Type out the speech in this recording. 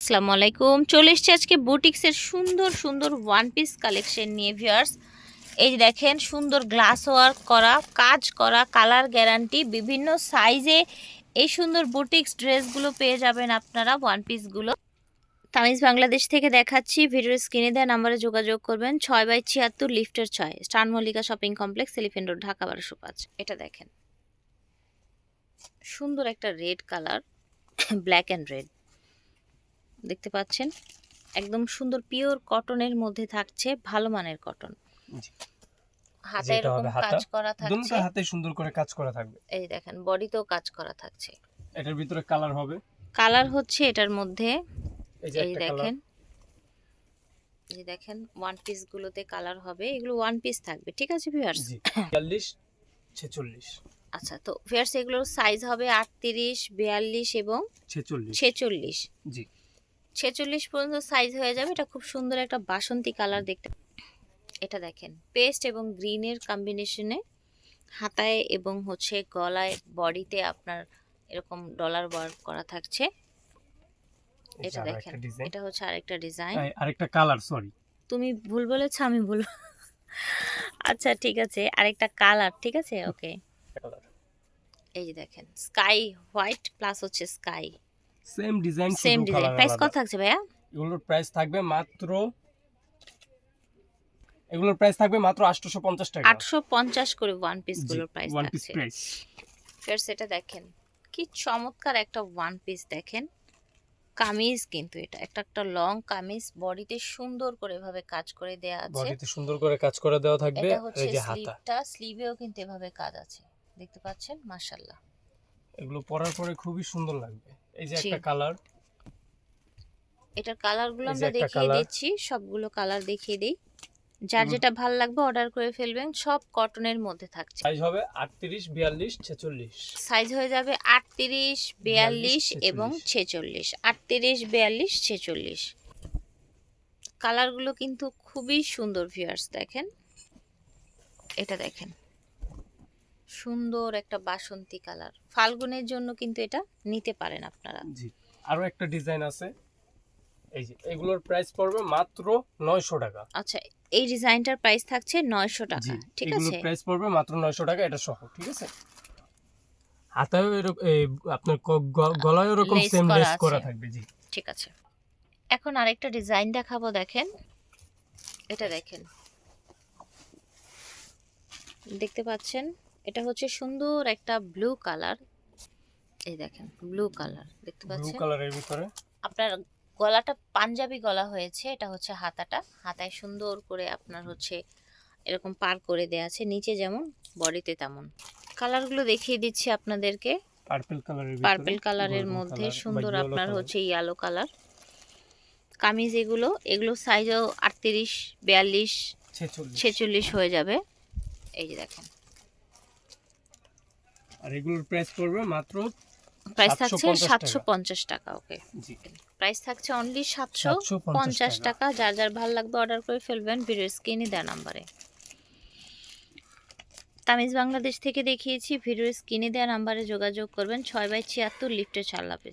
আসসালামু আলাইকুম। চলে এসছি আজকে বুটিক্সের সুন্দর সুন্দর ওয়ান পিস কালেকশন নিয়ে ভিউয়ার্স এই যে দেখেন, সুন্দর গ্লাস ওয়ার্ক করা, কাজ করা কালার গ্যারান্টি বিভিন্ন সাইজে এই সুন্দর বুটিক্স ড্রেসগুলো পেয়ে যাবেন আপনারা ওয়ান পিসগুলো তামিজ বাংলাদেশ থেকে দেখাচ্ছি, ভিডিওর স্ক্রিনে দেওয়া নাম্বারে যোগাযোগ করবেন, ছয় বাই ছিয়াত্তর লিফটের ছয়, স্টান Mallika shopping complex Elephant Road Dhaka বারোশো পাঁচ এটা দেখেন। সুন্দর একটা red colour black and red দেখতে পাচ্ছেন? একদম সুন্দর পিওর কটনের মধ্যে থাকছে ভালো মানের কটন হাতে এরকম কাজ করা থাকছে। দুটো হাতে সুন্দর করে কাজ করা থাকবে। এই দেখেন বডিতেও কাজ করা থাকছে। এটার ভিতরে কালার হবে? কালার হচ্ছে এটার মধ্যে এই দেখেন। এই দেখেন ওয়ান পিস গুলোতে কালার হবে। এগুলো ওয়ান পিস থাকবে ঠিক আছে ভিউয়ার্স জি। 42 46 আচ্ছা তো ভিউয়ার্স এগুলোর সাইজ হবে আটত্রিশ বিয়াল্লিশ এবং 46 ছেচল্লিশ। জি। ছেচল্লিশ পর্যন্ত সাইজ হয়ে যাবে। এটা খুব সুন্দর একটা বাসন্তী কালার দেখতে। এটা দেখেন পেস্ট এবং গ্রিনের কম্বিনেশনে হাতায় এবং হচ্ছে গলায় বডিতে আপনার এরকম ডলার ওয়ার্ক করা থাকছে। এটা দেখেন এটা হচ্ছে আরেকটা ডিজাইন আরেকটা কালার সরি তুমি ভুল বলেছ আমি ভুল আচ্ছা ঠিক আছে আরেকটা কালার ঠিক আছে? ওকে এই যে দেখেন স্কাই হোয়াইট প্লাস হচ্ছে sky same design same design price কত থাকছে ভাইয়া? এগুলোর প্রাইস থাকবে মাত্র এগুলোর প্রাইস থাকবে মাত্র 850 টাকা। আটশো পঞ্চাশ করে ওয়ান পিসগুলোর প্রাইস ওয়ান পিস প্রাইস ফের সেটা দেখেন কি চমৎকার একটা ওয়ান পিস দেখেন। কামিজ কিন্তু এটা একটা একটা লং কামিজ বডিতে সুন্দর করে এভাবে কাজ করে দেয়া আছে। বডিতে সুন্দর করে কাজ করে দেওয়া থাকবে এই যে হাতা। স্লিভেও কিন্তু এভাবে কাজ আছে। দেখতে পাচ্ছেন? মাশাল্লাহ এগুলো পরার পরে খুবই সুন্দর লাগবে। এই যে। একটা কালার এটার কালারগুলো আমরা দেখিয়ে দিচ্ছি সবগুলো কালার দেখিয়ে দিই। যার যেটা ভালো লাগবে অর্ডার করে ফেলবেন সব কটনের মধ্যে থাকছে। সাইজ হবে 38 42 46 সাইজ হয়ে যাবে আটত্রিশ বিয়াল্লিশ এবং ছেচল্লিশ। আটত্রিশ বিয়াল্লিশ ছেচল্লিশ। কালারগুলো কিন্তু খুবই সুন্দর ভিউয়ার্স দেখেন। এটা দেখেন। সুন্দর একটা বাসন্তী কালার। ফাল্গুনের জন্য কিন্তু এটা নিতে পারেন আপনারা। জি আরও একটা ডিজাইন আছে। এই যে এগুলোর প্রাইস পড়বে মাত্র 900 টাকা। আচ্ছা এই ডিজাইনটার প্রাইস থাকছে নয়শো জি টাকা ঠিক আছে? এগুলোর প্রাইস পড়বে মাত্র 900 টাকা এটা সহ ঠিক আছে? এই আপনার গলায় এরকম সেম লেস করা থাকবে জি। ঠিক আছে। এখন আরেকটা ডিজাইন দেখাবো দেখেন। এটা দেখেন। দেখতে পাচ্ছেন? এটা হচ্ছে সুন্দর একটা ব্লু কালার এই দেখেন ব্লু কালার দেখতে ব্লু পাচ্ছেন? কালারের ভিতরে। আপনার গলাটা পাঞ্জাবি গলা হয়েছে এটা হচ্ছে হাতাটা। হাতায় সুন্দর করে আপনার হচ্ছে এরকম পার করে দেয়া আছে নিচে যেমন বডিতে তেমন। কালারগুলো দেখিয়ে দিচ্ছি আপনাদেরকে। পার্পল কালারের পার্পল কালারের মধ্যে সুন্দর আপনার হচ্ছে ইয়েলো কালার কামিজ এগুলো এগুলো সাইজও আটত্রিশ বিয়াল্লিশ ছেচল্লিশ হয়ে যাবে। এই যে দেখেন। আর এগুলোর প্রাইস পড়বে মাত্র প্রাইস থাকছে সাতশো পঞ্চাশ টাকা। ওকে প্রাইস থাকছে অনলি সাতশো পঞ্চাশ টাকা। যার যার ভালো লাগবে অর্ডার করে ফেলবেন ভিডিও স্ক্রিনে দেওয়া নাম্বারে তামিজ বাংলাদেশ থেকে দেখিয়েছি ভিডিও স্ক্রিনে দেওয়া নাম্বারে যোগাযোগ করবেন। ছয় বাই ছিয়াত্তর লিফটের চাল্লা পিস